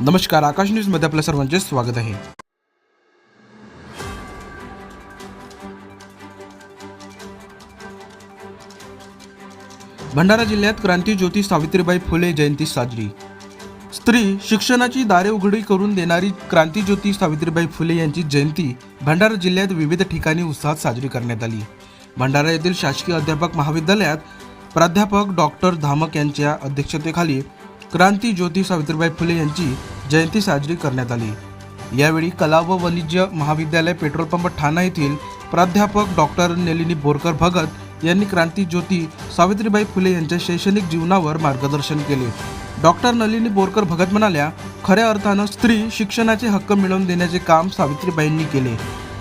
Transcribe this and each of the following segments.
नमस्कार आकाश न्यूजमध्ये आपल्या सर्वांचे स्वागत आहे. भंडारा जिल्ह्यात क्रांती ज्योती सावित्रीबाई फुले जयंती साजरी. स्त्री शिक्षणाची दारे उघडी करून देणारी क्रांती ज्योती सावित्रीबाई फुले यांची जयंती भंडारा जिल्ह्यात विविध ठिकाणी उत्साहात साजरी करण्यात आली. भंडारा येथील शासकीय अध्यापक महाविद्यालयात प्राध्यापक डॉक्टर धामक यांच्या अध्यक्षतेखाली क्रांती ज्योती सावित्रीबाई फुले यांची जयंती साजरी करण्यात आली. यावेळी कला व वाणिज्य महाविद्यालय पेट्रोल पंप ठाणा येथील प्राध्यापक डॉक्टर नलिनी बोरकर भगत यांनी क्रांती ज्योती सावित्रीबाई फुले यांच्या शैक्षणिक जीवनावर मार्गदर्शन केले. डॉक्टर नलिनी बोरकर भगत म्हणाल्या खऱ्या अर्थानं स्त्री शिक्षणाचे हक्क मिळवून देण्याचे काम सावित्रीबाईंनी केले.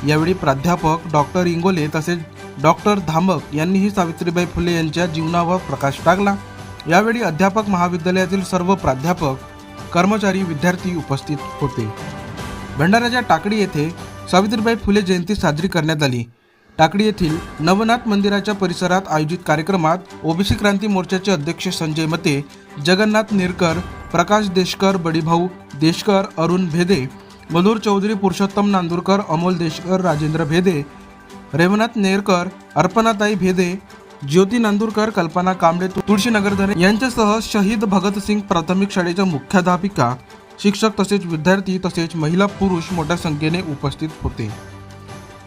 यावेळी प्राध्यापक डॉक्टर इंगोले तसेच डॉक्टर धामक यांनीही सावित्रीबाई फुले यांच्या जीवनावर प्रकाश टाकला. यावेळी अध्यापक महाविद्यालयातील सर्व प्राध्यापक कर्मचारी विद्यार्थी उपस्थित होते. भंडाऱ्याच्या टाकडी येथे सावित्रीबाई फुले जयंती साजरी करण्यात आली. टाकडी येथील नवनाथ मंदिराच्या परिसरात आयोजित कार्यक्रमात ओबीसी क्रांती मोर्चाचे अध्यक्ष संजय मते जगन्नाथ निरकर प्रकाश देशकर बडीभाऊ देशकर अरुण भेदे मधुर चौधरी पुरुषोत्तम नांदूरकर अमोल देशकर राजेंद्र भेदे रेवनाथ नेरकर अर्पणाताई भेदे ज्योती नांदुरकर कल्पना कांबळे तुळशीनगरधरे यांच्यासह शहीद भगतसिंग प्राथमिक शाळेच्या मुख्याध्यापिका शिक्षक तसेच विद्यार्थी तसेच महिला पुरुष मोठ्या संख्येने उपस्थित होते.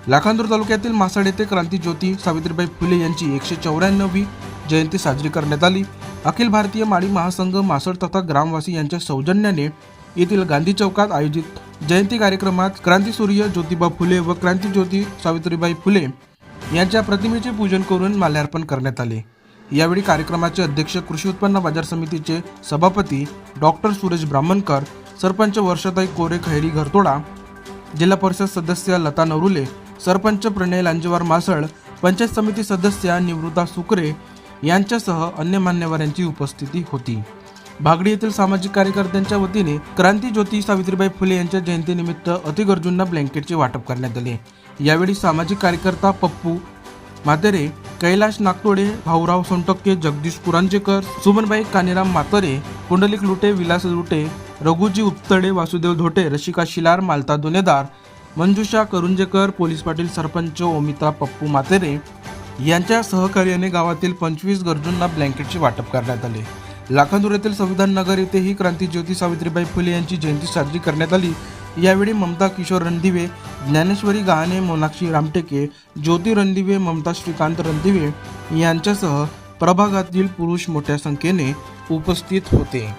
लाखांदूर तालुक्यातील मासाड येथे क्रांती ज्योती सावित्रीबाई फुले यांची एकशे चौऱ्याण्णवी जयंती साजरी करण्यात आली. अखिल भारतीय माळी महासंघ मासड तथा ग्रामवासी यांच्या सौजन्याने येथील गांधी चौकात आयोजित जयंती कार्यक्रमात क्रांतीसूर्य ज्योतिबा फुले व क्रांती ज्योती सावित्रीबाई फुले यांच्या प्रतिमेचे पूजन करून माल्यार्पण करण्यात आले. यावेळी कार्यक्रमाचे अध्यक्ष कृषी उत्पन्न बाजार समितीचे सभापती डॉक्टर सुरेश ब्राह्मणकर सरपंच वर्षाताई कोरे खैरी घरतोडा जिल्हा परिषद सदस्य लता नवरुले सरपंच प्रणय लांजेवार मासळ पंचायत समिती सदस्या निवृत्ता सुकरे यांच्यासह अन्य मान्यवरांची उपस्थिती होती. भागडी येथील सामाजिक कार्यकर्त्यांच्या वतीने क्रांती ज्योती सावित्रीबाई फुले यांच्या जयंतीनिमित्त अतिगरजूंना ब्लँकेटचे वाटप करण्यात आले. यावेळी सामाजिक कार्यकर्ता पप्पू म्हातेरे कैलाश नागतोडे भाऊराव सोनटक्के जगदीश पुरांजेकर सुमनबाई कानिराम मातरे पुंडलिक लुटे विलास लुटे रघुजी उत्तडे वासुदेव धोटे रशिका शिलार मालता दुनेदार मंजुषा करुंजेकर पोलीस पाटील सरपंच ओमिता पप्पू मातेरे यांच्या सहकार्याने गावातील पंचवीस गरजूंना ब्लँकेटचे वाटप करण्यात आले. लाखांदूर येथील संविधान नगर येथेही क्रांती ज्योती सावित्रीबाई फुले यांची जयंती साजरी करण्यात आली. यावेळी ममता किशोर रणदिवे ज्ञानेश्वरी गहाणे मोनाक्षी रामटेके ज्योती रणदिवे ममता श्रीकांत रणदिवे यांच्यासह प्रभागातील पुरुष मोठ्या संख्येने उपस्थित होते.